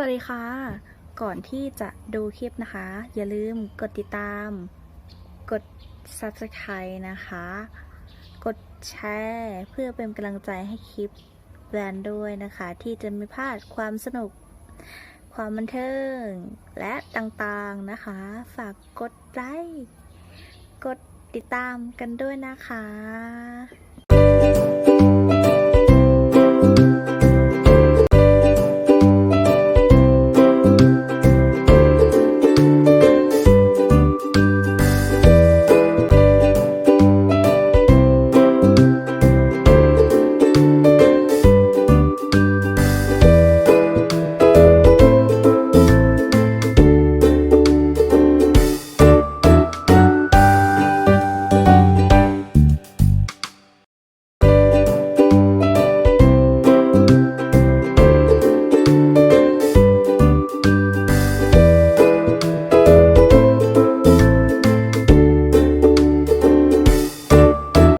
สวัสดีค่ะ ก่อนที่จะดูคลิปนะคะ อย่าลืมกดติดตาม กด subscribe นะคะ กดแชร์เพื่อเป็นกำลังใจให้คลิปแบรนด์ด้วยนะคะ ที่จะไม่พลาดความสนุก ความบันเทิง และต่างๆนะคะ ฝากกดไลค์กดติดตามกันด้วยนะคะ